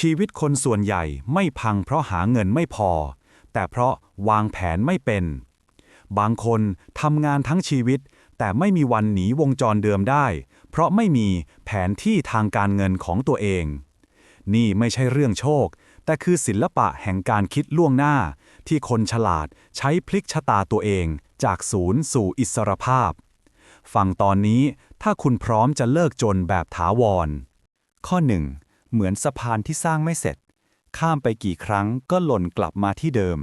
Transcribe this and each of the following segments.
ชีวิตคนส่วนใหญ่ไม่พังเพราะหาเงินไม่พอ แต่เพราะวางแผนไม่เป็น บางคนทำงานทั้งชีวิต แต่ไม่มีวันหนีวงจรเดิมได้ เพราะไม่มีแผนที่ทางการเงินของตัวเอง นี่ไม่ใช่เรื่องโชค แต่คือศิลปะแห่งการคิดล่วงหน้า ที่คนฉลาดใช้พลิกชะตาตัวเอง จากศูนย์สู่อิสรภาพ ฟังตอนนี้ถ้าคุณพร้อมจะเลิกจนแบบถาวร ข้อ 1. เหมือนสะพานที่สร้างไม่เสร็จ ข้ามไปกี่ครั้งก็หล่นกลับมาที่เดิม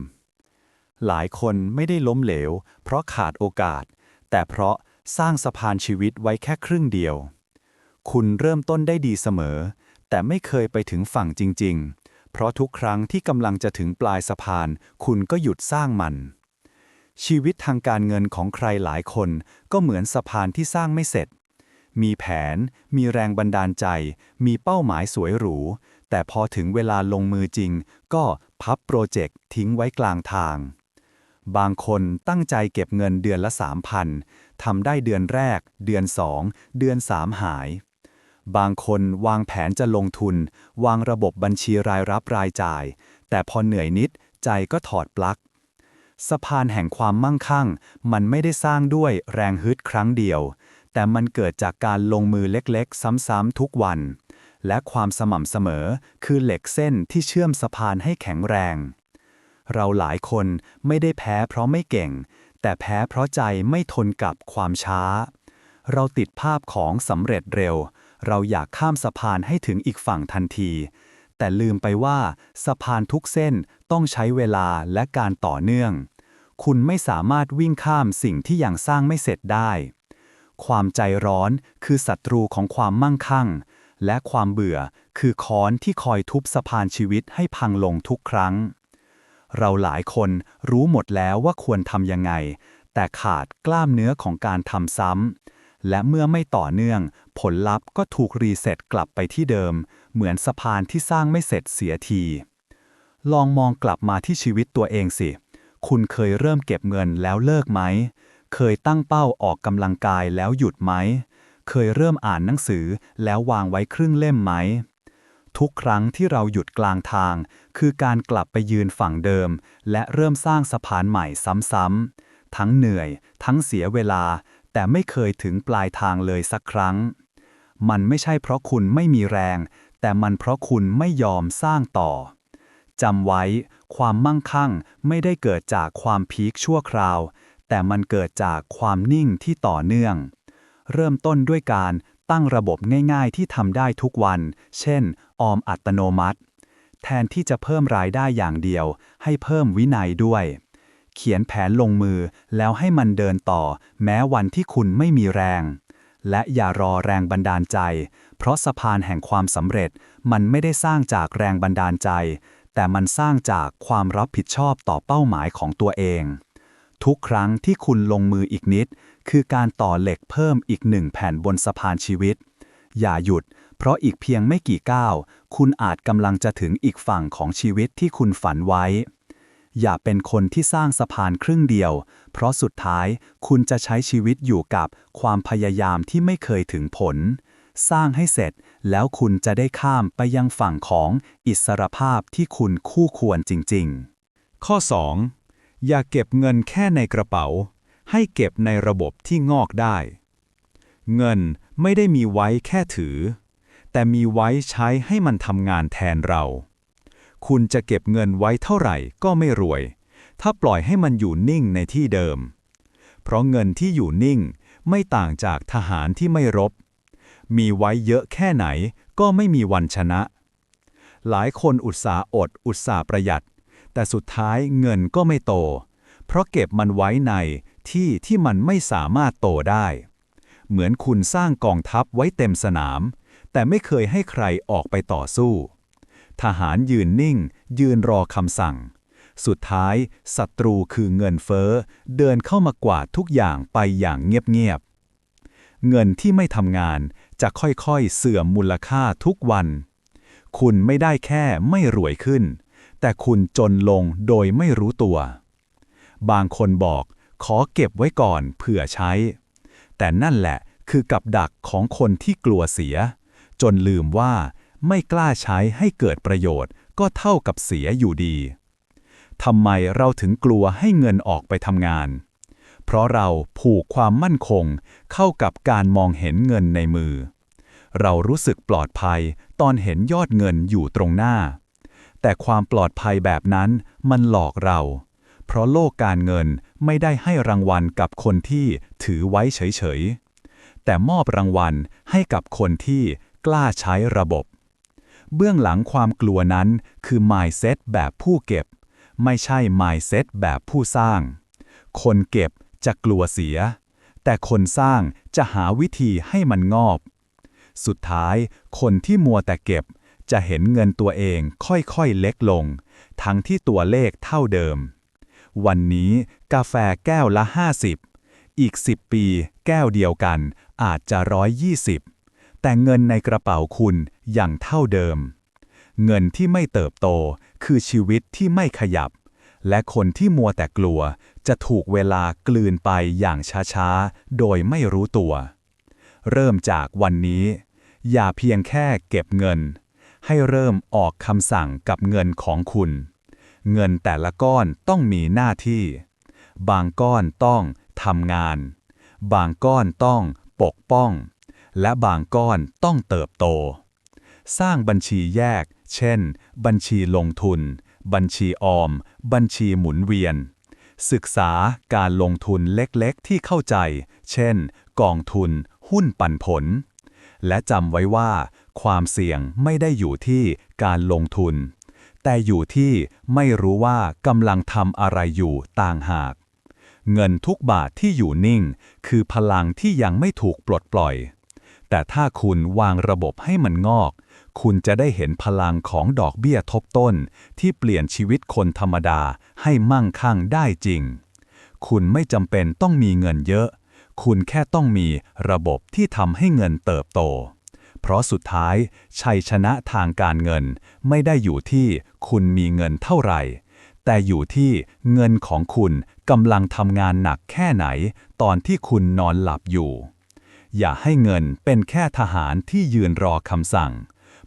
หลายคนไม่ได้ล้มเหลว เพราะขาดโอกาส แต่เพราะสร้างสะพานชีวิตไว้แค่ครึ่งเดียว คุณเริ่มต้นได้ดีเสมอ แต่ไม่เคยไปถึงฝั่งจริง ๆ เพราะทุกครั้งที่กำลังจะถึงปลายสะพาน คุณก็หยุดสร้างมัน ชีวิตทางการเงินของใครหลายคนก็เหมือนสะพานที่สร้างไม่เสร็จ มีแผน มีแรงบันดาลใจ มีเป้าหมายสวยหรู แต่พอถึงเวลาลงมือจริง ก็พับโปรเจกต์ทิ้งไว้กลางทาง บางคนตั้งใจเก็บเงินเดือนละ 3,000ทำได้เดือนแรก เดือน 2 เดือน 3 หาย บางคนวางแผนจะลงทุน วางระบบบัญชีรายรับรายจ่าย แต่พอเหนื่อยนิดใจก็ถอดปลั๊กสะพานแห่งความมั่งคั่ง มันไม่ได้สร้างด้วยแรงฮึดครั้งเดียว แต่มันเกิดจากการลงมือเล็กๆ ซ้ำๆทุกวัน และความสม่ำเสมอคือเหล็กเส้นที่เชื่อมสะพานให้แข็งแรง เราหลายคนไม่ได้แพ้เพราะไม่เก่ง แต่แพ้เพราะใจไม่ทนกับความช้า เราติดภาพของสำเร็จเร็ว เราอยากข้ามสะพานให้ถึงอีกฝั่งทันที แต่ลืมไปว่าสะพานทุกเส้นต้องใช้เวลาและการต่อเนื่อง คุณไม่สามารถวิ่งข้ามสิ่งที่ยังสร้างไม่เสร็จได้ ความใจร้อนคือศัตรูของความมั่งคั่ง และความเบื่อคือค้อนที่คอยทุบสะพานชีวิตให้พังลงทุกครั้ง เราหลายคนรู้หมดแล้วว่าควรทำยังไง แต่ขาดกล้ามเนื้อของการทำซ้ำและเมื่อไม่ต่อเนื่อง ผลลัพธ์ก็ถูกรีเซ็ตกลับไปที่เดิม เหมือนสะพานที่สร้างไม่เสร็จเสียที ลองมองกลับมาที่ชีวิตตัวเองสิ คุณเคยเริ่มเก็บเงินแล้วเลิกไหม เคยตั้งเป้าออกกำลังกายแล้วหยุดไหม เคยเริ่มอ่านหนังสือแล้ววางไว้ครึ่งเล่มไหม ทุกครั้งที่เราหยุดกลางทาง คือการกลับไปยืนฝั่งเดิม และเริ่มสร้างสะพานใหม่ซ้ำๆ ทั้งเหนื่อย ทั้งเสียเวลา แต่ไม่เคยถึงปลายทางเลยสักครั้ง มันไม่ใช่เพราะคุณไม่มีแรง แต่มันเพราะคุณไม่ยอมสร้างต่อจำไว้ ความมั่งคั่งไม่ได้เกิดจากความพีคชั่วคราว แต่มันเกิดจากความนิ่งที่ต่อเนื่อง เริ่มต้นด้วยการตั้งระบบง่ายๆที่ทำได้ทุกวัน เช่น ออมอัตโนมัติ แทนที่จะเพิ่มรายได้อย่างเดียว ให้เพิ่มวินัยด้วย เขียนแผนลงมือแล้วให้มันเดินต่อ แม้วันที่คุณไม่มีแรง และอย่ารอแรงบันดาลใจ เพราะสะพานแห่งความสำเร็จ มันไม่ได้สร้างจากแรงบันดาลใจ แต่มันสร้างจากความรับผิดชอบต่อเป้าหมายของตัวเอง ทุกครั้งที่คุณลงมืออีกนิด คือการต่อเหล็กเพิ่มอีกหนึ่งแผ่นบนสะพานชีวิต อย่าหยุด เพราะอีกเพียงไม่กี่ก้าว คุณอาจกำลังจะถึงอีกฝั่งของชีวิตที่คุณฝันไว้ อย่าเป็นคนที่สร้างสะพานครึ่งเดียว เพราะสุดท้ายคุณจะใช้ชีวิตอยู่กับความพยายามที่ไม่เคยถึงผล สร้างให้เสร็จแล้วคุณจะได้ข้ามไปยังฝั่งของอิสรภาพที่คุณคู่ควรจริง ๆ ข้อ 2. อย่าเก็บเงินแค่ในกระเป๋า ให้เก็บในระบบที่งอกได้ เงินไม่ได้มีไว้แค่ถือ แต่มีไว้ใช้ให้มันทำงานแทนเรา คุณจะเก็บเงินไว้เท่าไหร่ก็ไม่รวย ถ้าปล่อยให้มันอยู่นิ่งในที่เดิม เพราะเงินที่อยู่นิ่งไม่ต่างจากทหารที่ไม่รบ มีไว้เยอะแค่ไหนก็ไม่มีวันชนะ หลายคนอุตสาหอดอุตสาหประหยัด แต่สุดท้ายเงินก็ไม่โต เพราะเก็บมันไว้ในที่ที่มันไม่สามารถโตได้ เหมือนคุณสร้างกองทัพไว้เต็มสนาม แต่ไม่เคยให้ใครออกไปต่อสู้ ทหารยืนนิ่ง ยืนรอคำสั่ง สุดท้ายศัตรูคือเงินเฟ้อ เดินเข้ามากวาดทุกอย่างไปอย่างเงียบๆ เงินที่ไม่ทำงานจะค่อยๆ เสื่อมมูลค่าทุกวัน คุณไม่ได้แค่ไม่รวยขึ้น แต่คุณจนลงโดยไม่รู้ตัว บางคนบอกขอเก็บไว้ก่อนเผื่อใช้ แต่นั่นแหละคือกับดักของคนที่กลัวเสีย จนลืมว่าไม่กล้าใช้ให้เกิดประโยชน์ก็เท่ากับเสียอยู่ดี ทำไมเราถึงกลัวให้เงินออกไปทำงาน เพราะเราผูกความมั่นคงเข้ากับการมองเห็นเงินในมือ เรารู้สึกปลอดภัยตอนเห็นยอดเงินอยู่ตรงหน้า แต่ความปลอดภัยแบบนั้นมันหลอกเรา เพราะโลกการเงินไม่ได้ให้รางวัลกับคนที่ถือไว้เฉยๆ แต่มอบรางวัลให้กับคนที่กล้าใช้ระบบ เบื้องหลังความกลัวนั้นคือ mindset แบบผู้เก็บ ไม่ใช่ mindset แบบผู้สร้าง คนเก็บจะกลัวเสีย แต่คนสร้างจะหาวิธีให้มันงอบ สุดท้ายคนที่มัวแต่เก็บ จะเห็นเงินตัวเองค่อยๆเล็กลง ทั้งที่ตัวเลขเท่าเดิม วันนี้กาแฟแก้วละ 50 อีก 10 ปีแก้วเดียวกันอาจจะ 120 แต่เงินในกระเป๋าคุณยังเท่าเดิม เงินที่ไม่เติบโตคือชีวิตที่ไม่ขยับ และคนที่มัวแต่กลัวจะถูกเวลากลืนไปอย่างช้าๆ โดยไม่รู้ตัว เริ่มจากวันนี้ อย่าเพียงแค่เก็บเงิน ให้เริ่มออกคำสั่งกับเงินของคุณ เงินแต่ละก้อนต้องมีหน้าที่ บางก้อนต้องทำงาน บางก้อนต้องปกป้อง และบางก้อนต้องเติบโต สร้างบัญชีแยก เช่น บัญชีลงทุน บัญชีออม บัญชีหมุนเวียน ศึกษาการลงทุนเล็กๆที่เข้าใจ เช่น กองทุน หุ้นปันผล และจำไว้ว่า ความเสี่ยงไม่ได้อยู่ที่การลงทุน แต่อยู่ที่ไม่รู้ว่ากำลังทำอะไรอยู่ต่างหาก เงินทุกบาทที่อยู่นิ่ง คือพลังที่ยังไม่ถูกปลดปล่อย แต่ถ้าคุณวางระบบให้มันงอกคุณจะได้เห็นพลังของดอกเบี้ยทบต้น ที่เปลี่ยนชีวิตคนธรรมดาให้มั่งคั่งได้จริง คุณไม่จำเป็นต้องมีเงินเยอะ คุณแค่ต้องมีระบบที่ทำให้เงินเติบโต เพราะสุดท้าย ชัยชนะทางการเงินไม่ได้อยู่ที่คุณมีเงินเท่าไหร่ แต่อยู่ที่เงินของคุณกำลังทำงานหนักแค่ไหน ตอนที่คุณนอนหลับอยู่ อย่าให้เงินเป็นแค่ทหารที่ยืนรอคำสั่ง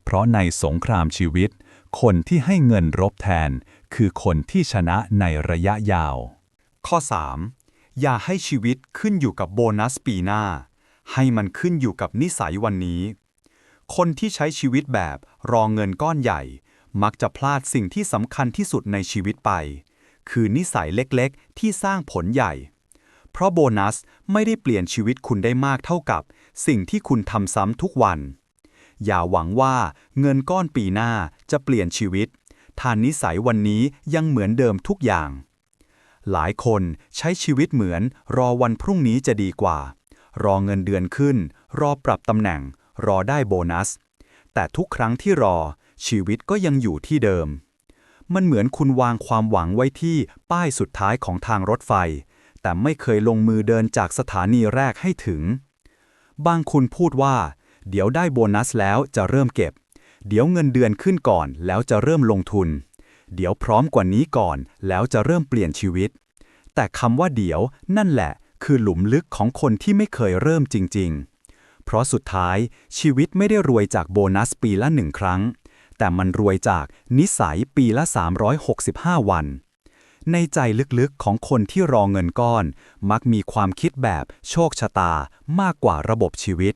เพราะในสงครามชีวิต คนที่ให้เงินรบแทน คือคนที่ชนะในระยะยาว ข้อ 3. อย่าให้ชีวิตขึ้นอยู่กับโบนัสปีหน้า ให้มันขึ้นอยู่กับนิสัยวันนี้ คนที่ใช้ชีวิตแบบรองเงินก้อนใหญ่ มักจะพลาดสิ่งที่สำคัญที่สุดในชีวิตไป คือนิสัยเล็กๆ ที่สร้างผลใหญ่ เพราะโบนัสไม่ได้เปลี่ยนชีวิตคุณได้มากเท่ากับ สิ่งที่คุณทำซ้ำทุกวัน อย่าหวังว่าเงินก้อนปีหน้าจะเปลี่ยนชีวิตถ้านิสัยวันนี้ยังเหมือนเดิมทุกอย่าง หลายคนใช้ชีวิตเหมือนรอวันพรุ่งนี้จะดีกว่า รอเงินเดือนขึ้น รอปรับตำแหน่ง รอได้โบนัส แต่ทุกครั้งที่รอ ชีวิตก็ยังอยู่ที่เดิม มันเหมือนคุณวางความหวังไว้ที่ป้ายสุดท้ายของทางรถไฟ แต่ไม่เคยลงมือเดินจากสถานีแรกให้ถึง บางคุณพูดว่า เดี๋ยวได้โบนัสแล้วจะเริ่มเก็บ เดี๋ยวเงินเดือนขึ้นก่อนแล้วจะเริ่มลงทุน เดี๋ยวพร้อมกว่านี้ก่อน แล้วจะเริ่มเปลี่ยนชีวิต แต่คำว่าเดี๋ยวนั่นแหละ คือหลุมลึกของคนที่ไม่เคยเริ่มจริง ๆ เพราะสุดท้ายชีวิตไม่ได้รวยจากโบนัสปีละหนึ่งครั้ง แต่มันรวยจากนิสัยปีละ 365 วัน ในใจลึกๆของคนที่รอเงินก้อน มักมีความคิดแบบโชคชะตามากกว่าระบบชีวิต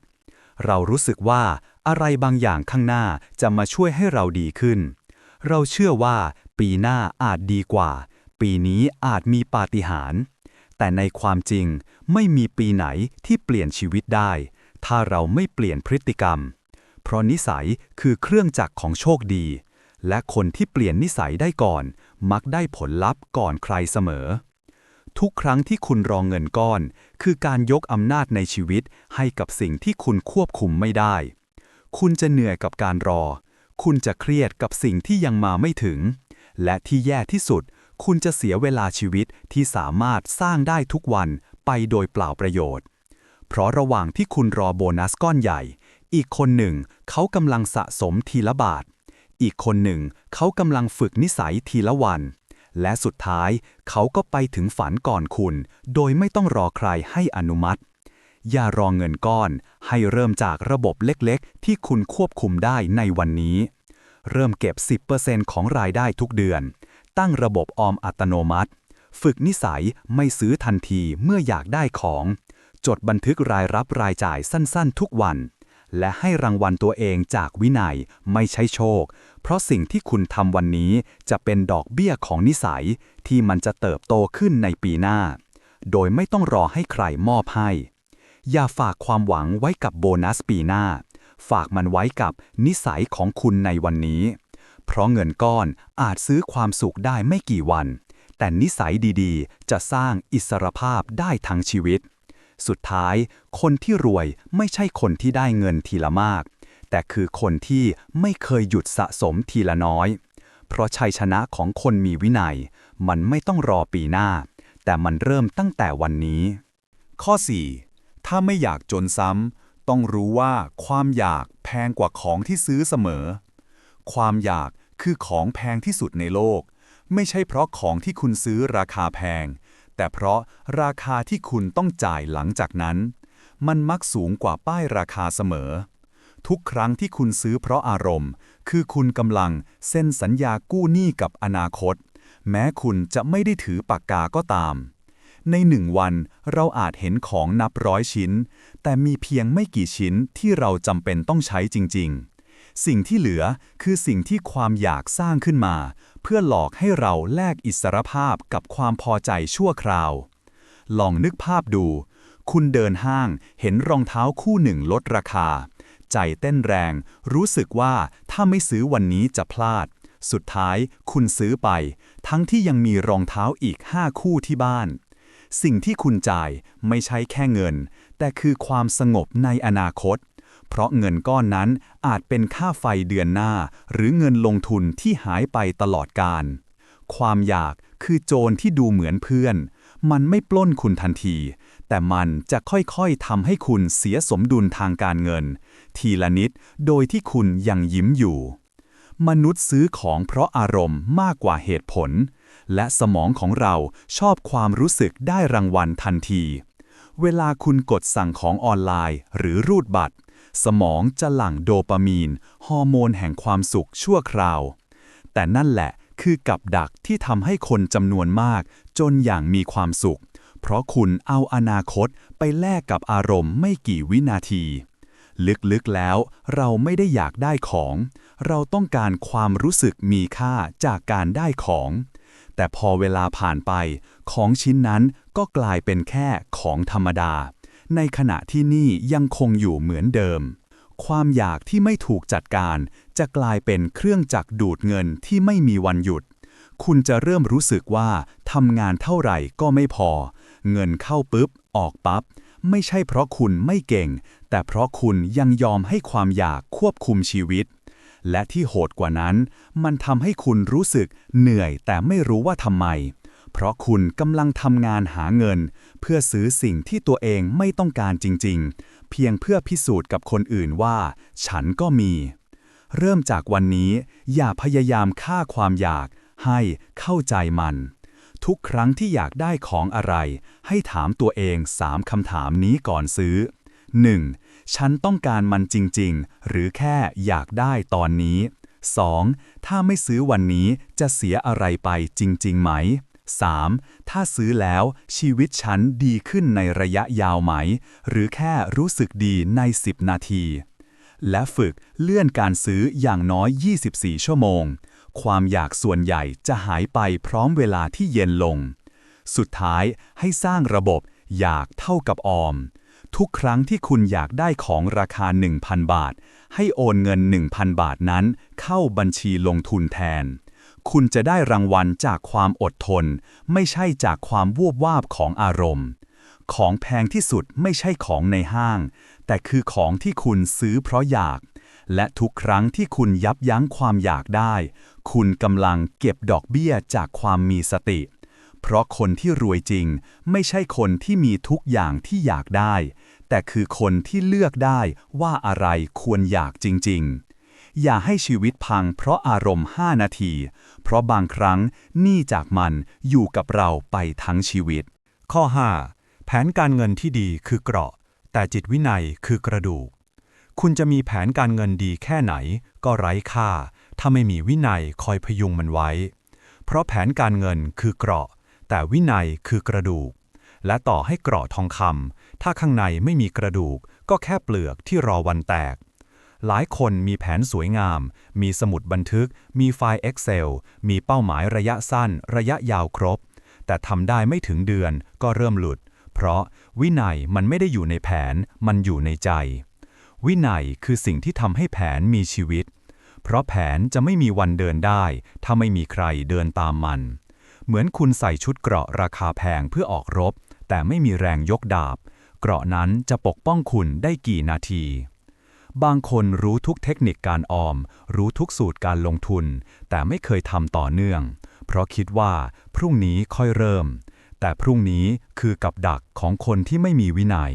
เรารู้สึกว่าอะไรบางอย่างข้างหน้าจะมาช่วยให้เราดีขึ้น เราเชื่อว่า ปีหน้าอาจดีกว่า ปีนี้อาจมีปาฏิหาริย์แต่ในความจริงไม่มีปีไหนที่เปลี่ยนชีวิตได้ ถ้าเราไม่เปลี่ยนพฤติกรรม เพราะนิสัยคือเครื่องจักรของโชคดี และคนที่เปลี่ยนนิสัยได้ก่อน มักได้ผลลัพธ์ก่อนใครเสมอ ทุกครั้งที่คุณรองเงินก้อน คือการยกอำนาจในชีวิตให้กับสิ่งที่คุณควบคุมไม่ได้ คุณจะเหนื่อยกับการรอ คุณจะเครียดกับสิ่งที่ยังมาไม่ถึง และที่แย่ที่สุด คุณจะเสียเวลาชีวิตที่สามารถสร้างได้ทุกวันไปโดยเปล่าประโยชน์ เพราะระหว่างที่คุณรอโบนัสก้อนใหญ่ อีกคนหนึ่งเขากำลังสะสมทีละบาท อีกคนหนึ่งเขากำลังฝึกนิสัยทีละวัน และสุดท้ายเขาก็ไปถึงฝันก่อนคุณ โดยไม่ต้องรอใครให้อนุมัติอย่ารอเงินก้อน ให้เริ่มจากระบบเล็กๆ ที่คุณควบคุมได้ในวันนี้ เริ่มเก็บ 10%ของรายได้ทุกเดือน ตั้งระบบออมอัตโนมัติ ฝึกนิสัยไม่ซื้อทันทีเมื่ออยากได้ของ จดบันทึกรายรับรายจ่ายสั้นๆ ทุกวัน และให้รางวัลตัวเองจากวินัยไม่ใช่โชค เพราะสิ่งที่คุณทำวันนี้จะเป็นดอกเบี้ยของนิสัยที่มันจะเติบโตขึ้นในปีหน้า โดยไม่ต้องรอให้ใครมอบให้ อย่าฝากความหวังไว้กับโบนัสปีหน้า ฝากมันไว้กับนิสัยของคุณในวันนี้ เพราะเงินก้อนอาจซื้อความสุขได้ไม่กี่วัน แต่นิสัยดีๆ จะสร้างอิสรภาพได้ทั้งชีวิต สุดท้าย คนที่รวยไม่ใช่คนที่ได้เงินทีละมาก แต่คือคนที่ไม่เคยหยุดสะสมทีละน้อย เพราะชัยชนะของคนมีวินัย มันไม่ต้องรอปีหน้า แต่มันเริ่มตั้งแต่วันนี้ ข้อ 4 ถ้าไม่อยากจนซ้ำ ต้องรู้ว่าความอยากแพงกว่าของที่ซื้อเสมอ ความอยากคือของแพงที่สุดในโลก ไม่ใช่เพราะของที่คุณซื้อราคาแพง แต่เพราะราคาที่คุณต้องจ่ายหลังจากนั้น มันมักสูงกว่าป้ายราคาเสมอ ทุกครั้งที่คุณซื้อเพราะอารมณ์ คือคุณกำลังเซ็นสัญญากู้หนี้กับอนาคต แม้คุณจะไม่ได้ถือปากกาก็ตาม ในหนึ่งวันเราอาจเห็นของนับร้อยชิ้น แต่มีเพียงไม่กี่ชิ้นที่เราจำเป็นต้องใช้จริง ๆ สิ่งที่เหลือคือสิ่งที่ความอยากสร้างขึ้นมา เพื่อหลอกให้เราแลกอิสรภาพกับความพอใจชั่วคราว ลองนึกภาพดู คุณเดินห้างเห็นรองเท้าคู่หนึ่งลดราคา ใจเต้นแรง รู้สึกว่าถ้าไม่ซื้อวันนี้จะพลาดสุดท้ายคุณซื้อไป ทั้งที่ยังมีรองเท้าอีกห้าคู่ที่บ้าน สิ่งที่คุณจ่ายไม่ใช่แค่เงิน แต่คือความสงบในอนาคต เพราะเงินก้อนนั้นอาจเป็นค่าไฟเดือนหน้า หรือเงินลงทุนที่หายไปตลอดกาลความอยากคือโจรที่ดูเหมือนเพื่อน มันไม่ปล้นคุณทันที แต่มันจะค่อยๆทำให้คุณเสียสมดุลทางการเงิน ทีละนิดโดยที่คุณยังยิ้มอยู่ มนุษย์ซื้อของเพราะอารมณ์มากกว่าเหตุผล และสมองของเราชอบความรู้สึกได้รางวัลทันที เวลาคุณกดสั่งของออนไลน์ หรือรูดบัตร สมองจะหลั่งโดปามีน ฮอร์โมนแห่งความสุขชั่วคราว แต่นั่นแหละคือกับดักที่ทำให้คนจำนวนมาก จนอย่างมีความสุข เพราะคุณเอาอนาคตไปแลกกับอารมณ์ไม่กี่วินาที ลึกๆแล้ว เราไม่ได้อยากได้ของ เราต้องการความรู้สึกมีค่าจากการได้ของ แต่พอเวลาผ่านไป ของชิ้นนั้นก็กลายเป็นแค่ของธรรมดา ในขณะที่นี่ยังคงอยู่เหมือนเดิม ความอยากที่ไม่ถูกจัดการ จะกลายเป็นเครื่องจักรดูดเงินที่ไม่มีวันหยุด คุณจะเริ่มรู้สึกว่าทำงานเท่าไหร่ก็ไม่พอ เงินเข้าปุ๊บ ออกปับ๊บไม่ใช่เพราะคุณไม่เก่ง แต่เพราะคุณยังยอมให้ความอยากควบคุมชีวิต และที่โหดกว่านั้น มันทำให้คุณรู้สึกเหนื่อยแต่ไม่รู้ว่าทำไม เพราะคุณกำลังทำงานหาเงิน เพื่อซื้อสิ่งที่ตัวเองไม่ต้องการจริง ๆ เพียงเพื่อพิสูจน์กับคนอื่นว่า ฉันก็มี เริ่มจากวันนี้ อย่าพยายามฆ่าความอยาก ให้เข้าใจมัน ทุกครั้งที่อยากได้ของอะไร ให้ถามตัวเองสามคำถามนี้ก่อนซื้อ 1. ฉันต้องการมันจริงๆ หรือแค่อยากได้ตอนนี้ 2. ถ้าไม่ซื้อวันนี้จะเสียอะไรไปจริงๆไหม 3. ถ้าซื้อแล้วชีวิตฉันดีขึ้นในระยะยาวไหม หรือแค่รู้สึกดีใน 10 นาที และฝึกเลื่อนการซื้ออย่างน้อย 24 ชั่วโมง ความอยากส่วนใหญ่จะหายไปพร้อมเวลาที่เย็นลง สุดท้ายให้สร้างระบบอยากเท่ากับออม ทุกครั้งที่คุณอยากได้ของราคา 1,000 บาท ให้โอนเงิน 1,000 บาทนั้น เข้าบัญชีลงทุนแทน คุณจะได้รางวัลจากความอดทน ไม่ใช่จากความวูบวาบของอารมณ์ ของแพงที่สุดไม่ใช่ของในห้าง แต่คือของที่คุณซื้อเพราะอยาก และทุกครั้งที่คุณยับยั้งความอยากได้ คุณกำลังเก็บดอกเบี้ยจากความมีสติ เพราะคนที่รวยจริง ไม่ใช่คนที่มีทุกอย่างที่อยากได้ แต่คือคนที่เลือกได้ว่าอะไรควรอยากจริง ๆ อย่าให้ชีวิตพังเพราะอารมณ์ 5 นาที เพราะบางครั้งหนี้จากมันอยู่กับเราไปทั้งชีวิต ข้อ 5 แผนการเงินที่ดีคือเกราะ แต่จิตวินัยคือกระดูก คุณจะมีแผนการเงินดีแค่ไหน ก็ไร้ค่า ถ้าไม่มีวินัยคอยพยุงมันไว้ เพราะแผนการเงินคือเกราะ แต่วินัยคือกระดูก และต่อให้กราะทองคำถ้าข้างในไม่มีกระดูก ก็แค่เปลือกที่รอวันแตก หลายคนมีแผนสวยงาม มีสมุดบันทึก มีไฟล์ Excel มีเป้าหมายระยะสั้น ระยะยาวครบ แต่ทำได้ไม่ถึงเดือนก็เริ่มหลุด เพราะวินัยมันไม่ได้อยู่ในแผน มันอยู่ในใจ วินัยคือสิ่งที่ทำให้แผนมีชีวิต เพราะแผนจะไม่มีวันเดินได้ ถ้าไม่มีใครเดินตามมัน เหมือนคุณใส่ชุดเกราะราคาแพงเพื่อออกรบ แต่ไม่มีแรงยกดาบ เกราะนั้นจะปกป้องคุณได้กี่นาที บางคนรู้ทุกเทคนิคการออม รู้ทุกสูตรการลงทุน แต่ไม่เคยทำต่อเนื่อง เพราะคิดว่าพรุ่งนี้ค่อยเริ่ม แต่พรุ่งนี้คือกับดักของคนที่ไม่มีวินัย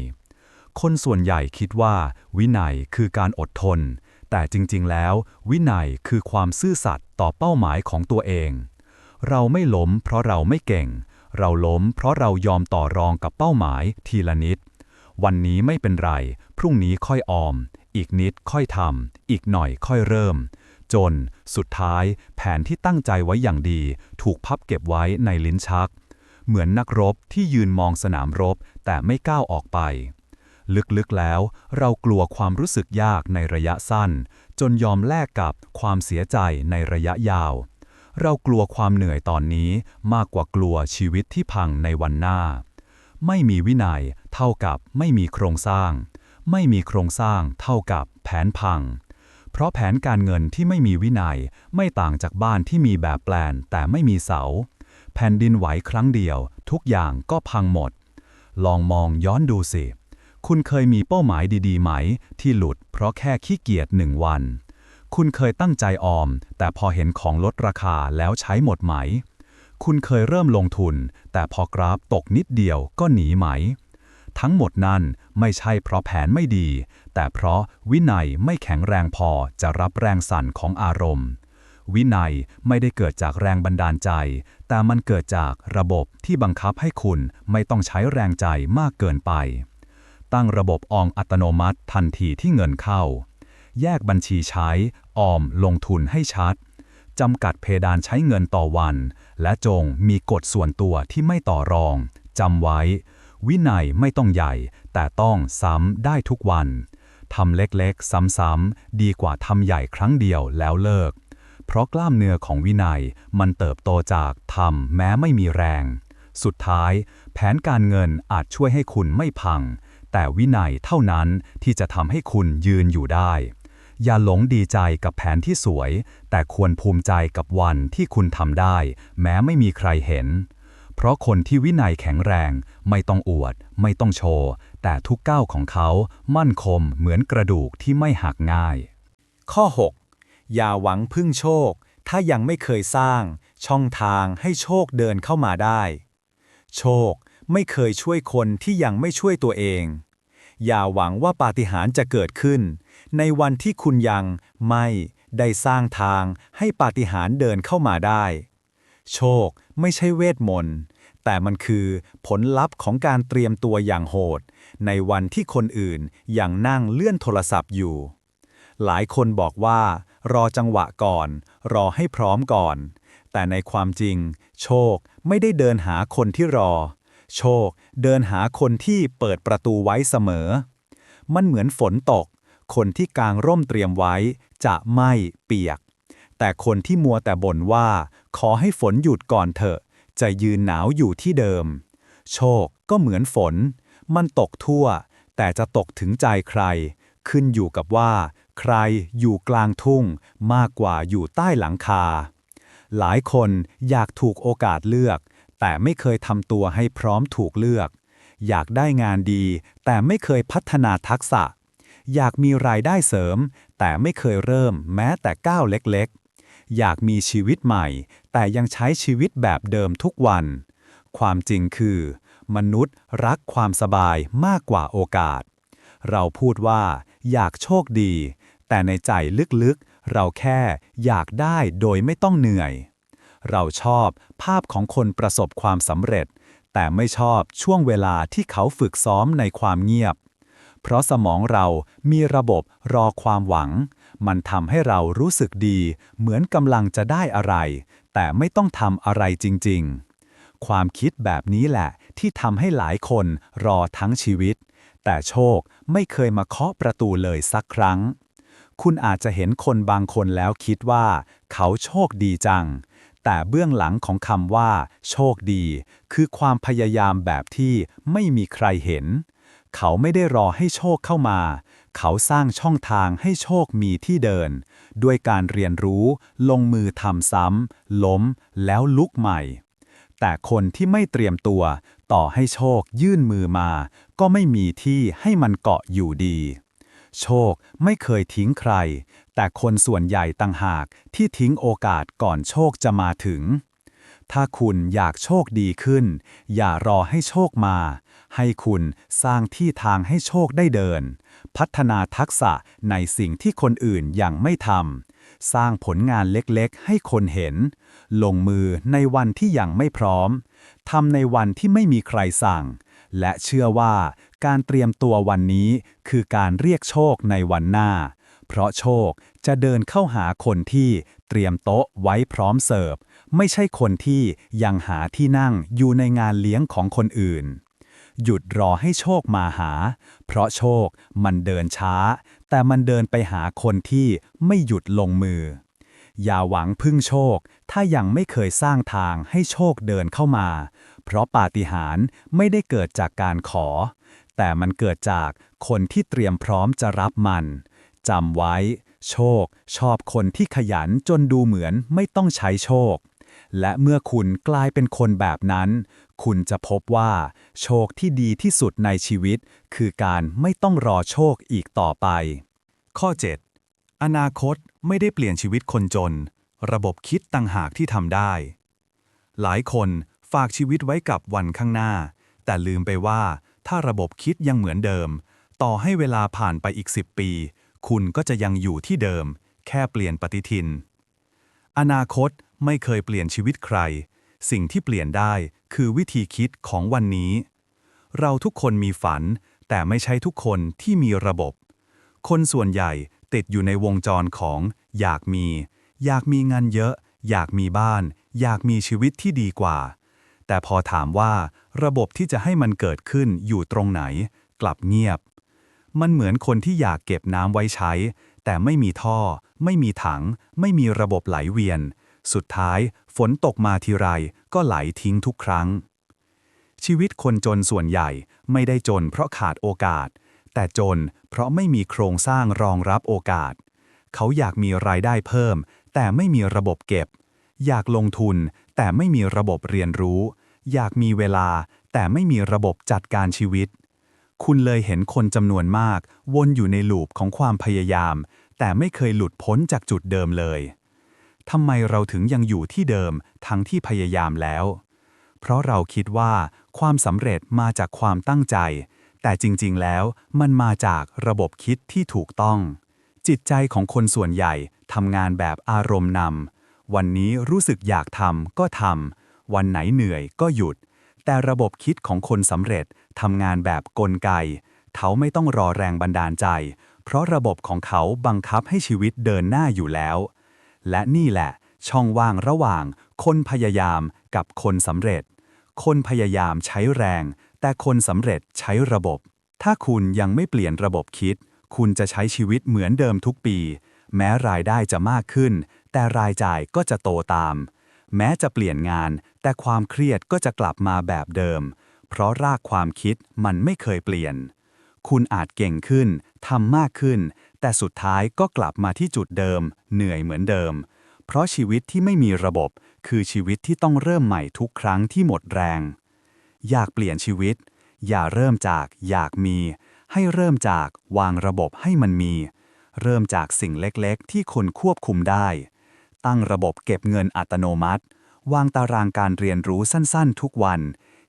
คนส่วนใหญ่คิดว่า วินัยคือการอดทน แต่จริงๆ แล้ว วินัยคือความซื่อสัตย์ต่อเป้าหมายของตัวเอง เราไม่ล้มเพราะเราไม่เก่ง เราล้มเพราะเรายอมต่อรองกับเป้าหมายทีละนิด วันนี้ไม่เป็นไร พรุ่งนี้ค่อยออม อีกนิดค่อยทำอีกหน่อยค่อยเริ่ม จน สุดท้าย แผนที่ตั้งใจไว้อย่างดี ถูกพับเก็บไว้ในลิ้นชัก เหมือนนักรบที่ยืนมองสนามรบ แต่ไม่ก้าวออกไป ลึกๆแล้ว เรากลัวความรู้สึกยากในระยะสั้น จนยอมแลกกับความเสียใจในระยะยาว เรากลัวความเหนื่อยตอนนี้มากกว่ากลัวชีวิตที่พังในวันหน้า ไม่มีวินัยเท่ากับไม่มีโครงสร้าง ไม่มีโครงสร้างเท่ากับแผนพัง เพราะแผนการเงินที่ไม่มีวินัยไม่ต่างจากบ้านที่มีแบบแปลนแต่ไม่มีเสา แผ่นดินไหวครั้งเดียว ทุกอย่างก็พังหมด ลองมองย้อนดูสิ คุณเคยมีเป้าหมายดีๆ ไหม ที่หลุดเพราะแค่ขี้เกียจหนึ่งวัน คุณเคยตั้งใจออม แต่พอเห็นของลดราคาแล้วใช้หมดไหม คุณเคยเริ่มลงทุน แต่พอกราฟตกนิดเดียวก็หนีไหม ทั้งหมดนั้นไม่ใช่เพราะแผนไม่ดี แต่เพราะวินัยไม่แข็งแรงพอจะรับแรงสั่นของอารมณ์ วินัยไม่ได้เกิดจากแรงบันดาลใจ แต่มันเกิดจากระบบที่บังคับให้คุณไม่ต้องใช้แรงใจมากเกินไป ตั้งระบบออมอัตโนมัติทันทีที่เงินเข้าแยกบัญชีใช้ ออมลงทุนให้ชัด จำกัดเพดานใช้เงินต่อวัน และจงมีกฎส่วนตัวที่ไม่ต่อรอง จำไว้ วินัยไม่ต้องใหญ่ แต่ต้องซ้ำได้ทุกวัน ทำเล็กๆ ซ้ำๆ ดีกว่าทำใหญ่ครั้งเดียวแล้วเลิก เพราะกล้ามเนื้อของวินัยมันเติบโตจากทำแม้ไม่มีแรง สุดท้าย แผนการเงินอาจช่วยให้คุณไม่พัง แต่วินัยเท่านั้นที่จะทำให้คุณยืนอยู่ได้ อย่าหลงดีใจกับแผนที่สวย แต่ควรภูมิใจกับวันที่คุณทำได้ แม้ไม่มีใครเห็น เพราะคนที่วินัยแข็งแรง ไม่ต้องอวด ไม่ต้องโชว์ แต่ทุกก้าวของเขามั่นคงเหมือนกระดูกที่ไม่หักง่าย ข้อ 6 อย่าหวังพึ่งโชค ถ้ายังไม่เคยสร้าง ช่องทางให้โชคเดินเข้ามาได้ โชคไม่เคยช่วยคนที่ยังไม่ช่วยตัวเอง อย่าหวังว่าปาฏิหาริย์จะเกิดขึ้น ในวันที่คุณยังไม่ได้สร้างทางให้ปาฏิหาริย์เดินเข้ามาได้ โชคไม่ใช่เวทมนต์ แต่มันคือผลลัพธ์ของการเตรียมตัวอย่างโหด ในวันที่คนอื่นยังนั่งเลื่อนโทรศัพท์อยู่ หลายคนบอกว่า รอจังหวะก่อน รอให้พร้อมก่อน แต่ในความจริง โชคไม่ได้เดินหาคนที่รอ โชคเดินหาคนที่เปิดประตูไว้เสมอ มันเหมือนฝนตก คนที่กางร่มเตรียมไว้ จะไม่เปียก แต่คนที่มัวแต่บ่นว่า ขอให้ฝนหยุดก่อนเถอะ จะยืนหนาวอยู่ที่เดิม โชคก็เหมือนฝน มันตกทั่ว แต่จะตกถึงใจใคร ขึ้นอยู่กับว่า ใครอยู่กลางทุ่ง มากกว่าอยู่ใต้หลังคา หลายคนอยากถูกโอกาสเลือก แต่ไม่เคยทำตัวให้พร้อมถูกเลือก อยากได้งานดี แต่ไม่เคยพัฒนาทักษะ อยากมีรายได้เสริม แต่ไม่เคยเริ่มแม้แต่ก้าวเล็กๆ อยากมีชีวิตใหม่ แต่ยังใช้ชีวิตแบบเดิมทุกวัน ความจริงคือ มนุษย์รักความสบายมากกว่าโอกาส เราพูดว่า อยากโชคดี แต่ในใจลึกๆ เราแค่อยากได้โดยไม่ต้องเหนื่อย เราชอบภาพของคนประสบความสำเร็จ แต่ไม่ชอบช่วงเวลาที่เขาฝึกซ้อมในความเงียบ เพราะสมองเรามีระบบรอความหวัง มันทำให้เรารู้สึกดี เหมือนกำลังจะได้อะไร แต่ไม่ต้องทำอะไรจริง ๆ ความคิดแบบนี้แหละ ที่ทำให้หลายคนรอทั้งชีวิต แต่โชคไม่เคยมาเคาะประตูเลยสักครั้ง คุณอาจจะเห็นคนบางคนแล้วคิดว่า เขาโชคดีจังแต่เบื้องหลังของคำว่า โชคดี คือความพยายามแบบที่ไม่มีใครเห็น เขาไม่ได้รอให้โชคเข้ามา เขาสร้างช่องทางให้โชคมีที่เดิน ด้วยการเรียนรู้ ลงมือทำซ้ำ ล้ม แล้วลุกใหม่ แต่คนที่ไม่เตรียมตัว ต่อให้โชคยื่นมือมา ก็ไม่มีที่ให้มันเกาะอยู่ดี โชคไม่เคยทิ้งใคร แต่คนส่วนใหญ่ต่างหากที่ทิ้งโอกาสก่อนโชคจะมาถึง ถ้าคุณอยากโชคดีขึ้น อย่ารอให้โชคมา ให้คุณสร้างที่ทางให้โชคได้เดิน พัฒนาทักษะในสิ่งที่คนอื่นยังไม่ทำสร้างผลงานเล็กๆ ให้คนเห็น ลงมือในวันที่ยังไม่พร้อมทำในวันที่ไม่มีใครสั่ง และเชื่อว่าการเตรียมตัววันนี้คือการเรียกโชคในวันหน้า เพราะโชคจะเดินเข้าหาคนที่เตรียมโต๊ะไว้พร้อมเสิร์ฟ ไม่ใช่คนที่ยังหาที่นั่งอยู่ในงานเลี้ยงของคนอื่น หยุดรอให้โชคมาหา เพราะโชคมันเดินช้า แต่มันเดินไปหาคนที่ไม่หยุดลงมือ อย่าหวังพึ่งโชค ถ้ายังไม่เคยสร้างทางให้โชคเดินเข้ามา เพราะปาฏิหาริย์ไม่ได้เกิดจากการขอ แต่มันเกิดจากคนที่เตรียมพร้อมจะรับมันจำไว้ โชค ชอบคนที่ขยันจนดูเหมือนไม่ต้องใช้โชค และเมื่อคุณกลายเป็นคนแบบนั้น คุณจะพบว่า โชคที่ดีที่สุดในชีวิต คือการไม่ต้องรอโชคอีกต่อไป ข้อ 7 อนาคตไม่ได้เปลี่ยนชีวิตคนจน ระบบคิดต่างหากที่ทำได้ หลายคนฝากชีวิตไว้กับวันข้างหน้า แต่ลืมไปว่าถ้าระบบคิดยังเหมือนเดิม ต่อให้เวลาผ่านไปอีก 10 ปี คุณก็จะยังอยู่ที่เดิม แค่เปลี่ยนปฏิทิน อนาคตไม่เคยเปลี่ยนชีวิตใคร สิ่งที่เปลี่ยนได้คือวิธีคิดของวันนี้ เราทุกคนมีฝัน แต่ไม่ใช่ทุกคนที่มีระบบ คนส่วนใหญ่ติดอยู่ในวงจรของ อยากมี อยากมีเงินเยอะ อยากมีบ้าน อยากมีชีวิตที่ดีกว่า แต่พอถามว่าระบบที่จะให้มันเกิดขึ้นอยู่ตรงไหน กลับเงียบ มันเหมือนคนที่อยากเก็บน้ำไว้ใช้ แต่ไม่มีท่อ ไม่มีถัง ไม่มีระบบไหลเวียน สุดท้าย ฝนตกมาทีไรก็ไหลทิ้งทุกครั้ง ชีวิตคนจนส่วนใหญ่ไม่ได้จนเพราะขาดโอกาส แต่จนเพราะไม่มีโครงสร้างรองรับโอกาส เขาอยากมีรายได้เพิ่ม แต่ไม่มีระบบเก็บ อยากลงทุน แต่ไม่มีระบบเรียนรู้ อยากมีเวลา แต่ไม่มีระบบจัดการชีวิต คุณเลยเห็นคนจำนวนมาก วนอยู่ในลูปของความพยายาม แต่ไม่เคยหลุดพ้นจากจุดเดิมเลย ทำไมเราถึงยังอยู่ที่เดิมทั้งที่พยายามแล้ว เพราะเราคิดว่าความสำเร็จมาจากความตั้งใจ แต่จริงๆ แล้วมันมาจากระบบคิดที่ถูกต้อง จิตใจของคนส่วนใหญ่ทำงานแบบอารมณ์นำวันนี้รู้สึกอยากทำก็ทำวันไหนเหนื่อยก็หยุด แต่ระบบคิดของคนสำเร็จทำงานแบบกลไก เขาไม่ต้องรอแรงบันดาลใจ เพราะระบบของเขาบังคับให้ชีวิตเดินหน้าอยู่แล้ว และนี่แหละ ช่องว่างระหว่าง คนพยายามกับคนสำเร็จ คนพยายามใช้แรง แต่คนสำเร็จใช้ระบบ ถ้าคุณยังไม่เปลี่ยนระบบคิด คุณจะใช้ชีวิตเหมือนเดิมทุกปี แม้รายได้จะมากขึ้น แต่รายจ่ายก็จะโตตาม แม้จะเปลี่ยนงาน แต่ความเครียดก็จะกลับมาแบบเดิม เพราะรากความคิดมันไม่เคยเปลี่ยน คุณอาจเก่งขึ้นทำมากขึ้น แต่สุดท้ายก็กลับมาที่จุดเดิม เหนื่อยเหมือนเดิม เพราะชีวิตที่ไม่มีระบบ คือชีวิตที่ต้องเริ่มใหม่ทุกครั้งที่หมดแรง อยากเปลี่ยนชีวิต อย่าเริ่มจากอยากมี ให้เริ่มจากวางระบบให้มันมี เริ่มจากสิ่งเล็กๆ ที่คนควบคุมได้ ตั้งระบบเก็บเงินอัตโนมัติ วางตารางการเรียนรู้สั้นๆ ทุกวัน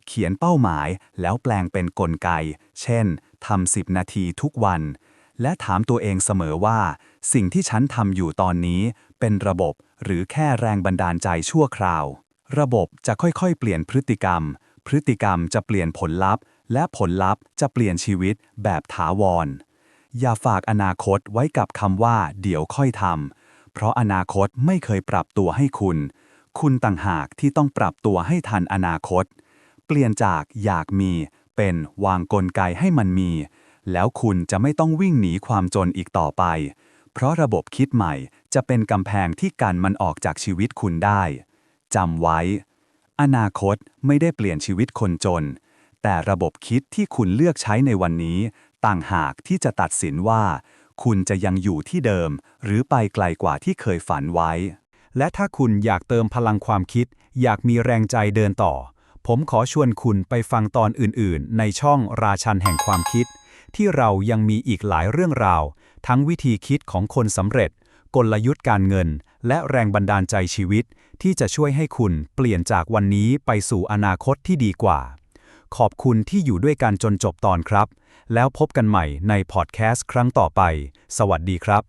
เขียนเป้าหมายแล้วแปลงเป็นกลไก เช่นทำ10 นาทีทุกวัน และถามตัวเองเสมอว่า สิ่งที่ฉันทำอยู่ตอนนี้ เป็นระบบหรือแค่แรงบันดาลใจชั่วคราว ระบบจะค่อยๆ เปลี่ยนพฤติกรรม พฤติกรรมจะเปลี่ยนผลลัพธ์ และผลลัพธ์จะเปลี่ยนชีวิตแบบถาวร อย่าฝากอนาคตไว้กับคำว่า เดี๋ยวค่อยทำเพราะอนาคตไม่เคยปรับตัวให้คุณ คุณต่างหากที่ต้องปรับตัวให้ทันอนาคต เปลี่ยนจากอยากมี เป็นวางกลไกให้มันมี แล้วคุณจะไม่ต้องวิ่งหนีความจนอีกต่อไป เพราะระบบคิดใหม่จะเป็นกำแพงที่กันมันออกจากชีวิตคุณได้จำไว้ อนาคตไม่ได้เปลี่ยนชีวิตคนจน แต่ระบบคิดที่คุณเลือกใช้ในวันนี้ ต่างหากที่จะตัดสินว่า คุณจะยังอยู่ที่เดิม หรือไปไกลกว่าที่เคยฝันไว้ และถ้าคุณอยากเติมพลังความคิด อยากมีแรงใจเดินต่อ ผมขอชวนคุณไปฟังตอนอื่น ๆ ในช่องราชันแห่งความคิด ที่เรายังมีอีกหลายเรื่องราว ทั้งวิธีคิดของคนสำเร็จ กลยุทธ์การเงิน และแรงบันดาลใจชีวิต ที่จะช่วยให้คุณเปลี่ยนจากวันนี้ไปสู่อนาคตที่ดีกว่า ขอบคุณที่อยู่ด้วยกันจนจบตอนครับ แล้วพบกันใหม่ในพอดแคสต์ครั้งต่อไป สวัสดีครับ